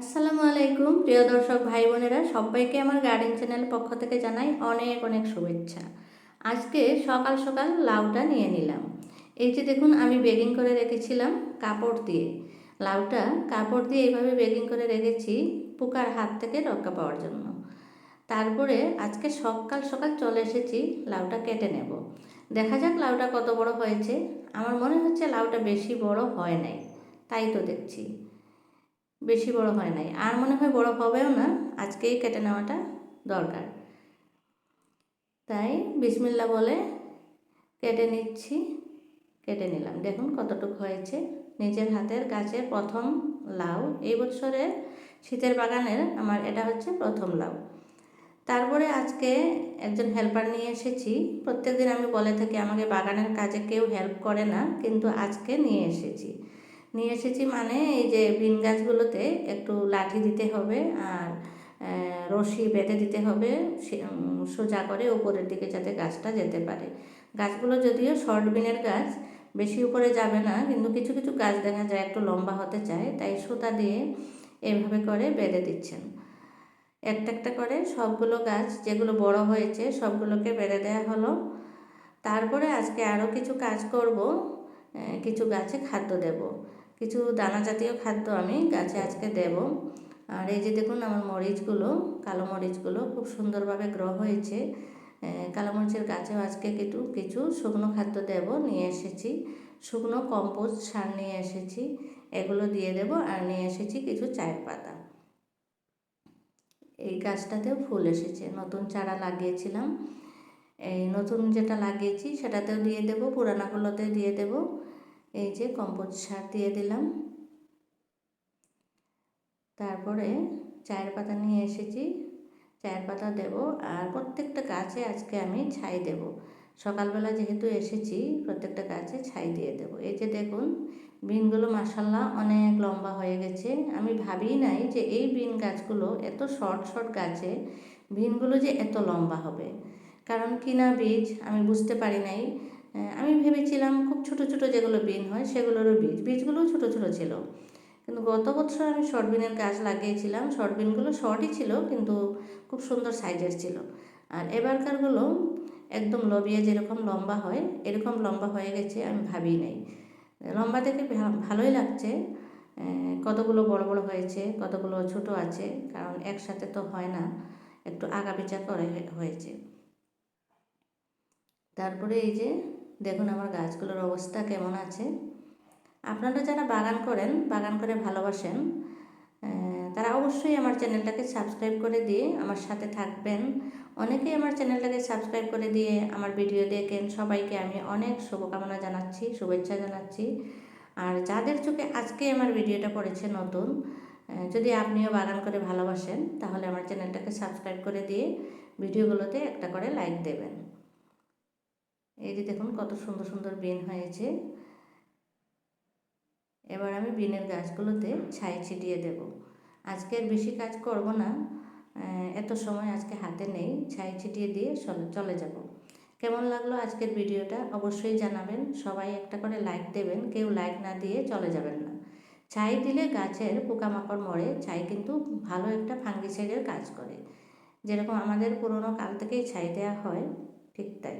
আসসালামু আলাইকুম, প্রিয় দর্শক ভাই বোনেরা, সবাইকে আমার গার্ডেন চ্যানেল পক্ষ থেকে জানাই অনেক অনেক শুভেচ্ছা। আজকে সকাল সকাল লাউটা নিয়ে নিলাম। এই যে দেখুন, আমি বেগিং করে রেখেছিলাম কাপড় দিয়ে। লাউটা কাপড় দিয়ে এইভাবে বেগিং করে রেখেছি পোকার হাত থেকে রক্ষা পাওয়ার জন্য। তারপরে আজকে সকাল সকাল চলে এসেছি, লাউটা কেটে নেব। দেখা যাক লাউটা কত বড় হয়েছে। আমার মনে হচ্ছে লাউটা বেশি বড় হয় নাই। তাই তো দেখছি। বেশি বড় হয় নাই। আর মনে হয় বড় হবেও না, আজকেই কেটে নেওয়াটা দরকার। তাই বিসমিল্লা বলে কেটে নিচ্ছি, কেটে নিলাম। দেখুন কতটুকু হয়েছে। নিজের হাতের গাছের প্রথম লাউ। এই বছরে শীতের বাগানের আমার এটা হচ্ছে প্রথম লাউ। তারপরে আজকে একজন হেল্পার নিয়ে এসেছি। প্রত্যেকদিন আমি বলে থাকি, আমাকে বাগানের কাজে কেউ হেল্প করে না, কিন্তু আজকে নিয়ে এসেছি। নিয়ে এসেছি মানে এই যে বিন গাছগুলোতে একটু লাঠি দিতে হবে আর রশি বেঁধে দিতে হবে সোজা করে উপরের দিকে যাতে গাছটা যেতে পারে। গাছগুলো যদিও শর্ট বিনের গাছ, বেশি উপরে যাবে না, কিন্তু কিছু কিছু গাছ দেখা যায় একটু লম্বা হতে চায়, তাই সুতা দিয়ে এভাবে করে বেঁধে দিচ্ছেন। একটা একটা করে সবগুলো গাছ, যেগুলো বড় হয়েছে, সবগুলোকে বেঁধে দেওয়া হলো। তারপরে আজকে আরও কিছু কাজ করব কিছু গাছে খাদ্য দেব। কিছু দানা জাতীয় খাদ্য আমি গাছে আজকে দেব। আর এই যে দেখুন আমার মরিচগুলো, কালো মরিচগুলো খুব সুন্দরভাবে গ্রহ হয়েছে। কালো মরিচের গাছেও আজকে কিছু কিছু শুকনো খাদ্য দেব, নিয়ে এসেছি। শুকনো কম্পোস্ট সার নিয়ে এসেছি, এগুলো দিয়ে দেব আর নিয়ে এসেছি কিছু চায়ের পাতা। এই গাছটাতেও ফুল এসেছে, নতুন চারা লাগিয়েছিলাম। এই নতুন যেটা লাগিয়েছি সেটাতেও দিয়ে দেব পুরানাগুলোতে দিয়ে দেব। এই যে কম্পোস্ট সার দিয়ে দিলাম। তারপরে চায়ের পাতা নিয়ে এসেছি। চায়ের পাতা দেব আর প্রত্যেকটা গাছে আজকে আমি ছাই দেব। সকালবেলা যেহেতু এসেছি, প্রত্যেকটা গাছে ছাই দিয়ে দেব। এই যে দেখুন, বিনগুলো মাসাল্লাহ অনেক লম্বা হয়ে গেছে। আমি ভাবি নাই যে এই বিন গাছগুলো এত শর্ট শর্ট গাছে বিনগুলো যে এত লম্বা হবে। কারণ কিনা বীজ আমি বুঝতে পারি নাই। আমি ভেবেছিলাম খুব ছোট ছোট যেগুলো বিন হয় সেগুলোরও বীজ, বীজগুলোও ছোট ছোট ছিল। কিন্তু গত বছর আমি শর্ট বিনের গাছ লাগিয়েছিলাম। শর্ট বিনগুলো শর্টই ছিল, কিন্তু খুব সুন্দর সাইজের ছিল। আর এবারকারগুলো একদম লবিয়া যেরকম লম্বা হয়, এরকম লম্বা হয়ে গেছে আমি ভাবি নাই। লম্বা দেখে ভালোই লাগছে। কতগুলো বড় বড় হয়েছে, কতগুলো ছোট আছে, কারণ একসাথে তো হয় না, একটু আগাপিচা করে হয়েছে। তারপরে এই যে দেখুন আমার গাছগুলোর অবস্থা কেমন আছে। আপনারা যারা বাগান করেন, বাগান করে ভালোবাসেন তারা অবশ্যই আমার চ্যানেলটাকে সাবস্ক্রাইব করে দিয়ে আমার সাথে থাকবেন। অনেকেই আমার চ্যানেলটাকে সাবস্ক্রাইব করে দিয়ে আমার ভিডিও দেখেন। সবাইকে আমি অনেক শুভকামনা জানাচ্ছি, শুভেচ্ছা জানাচ্ছি। আর যাদের চোখে আজকে আমার ভিডিওটা পড়েছে নতুন যদি আপনিও বাগান করে ভালোবাসেন, তাহলে আমার চ্যানেলটাকে সাবস্ক্রাইব করে দিয়ে ভিডিওগুলোতে একটা করে লাইক দেবেন। এই যে দেখুন কত সুন্দর সুন্দর বিন হয়েছে। এবার আমি বিনের গাছগুলোতে ছাই ছিটিয়ে দেব। আজকের বেশি কাজ করব না এত সময় আজকে হাতে নেই, ছাই ছিটিয়ে দিয়ে চলে যাব। কেমন লাগল আজকের ভিডিওটা অবশ্যই জানাবেন। সবাই একটা করে লাইক দেবেন, কেউ লাইক না দিয়ে চলে যাবেন না। ছাই দিলে গাছের পোকামাকড় মরে, ছাই কিন্তু ভালো একটা ফাঙ্গিসাইডের কাজ করে। যেরকম আমাদের পুরোনো কাল থেকেই ছাই দেওয়া হয়, ঠিক তাই।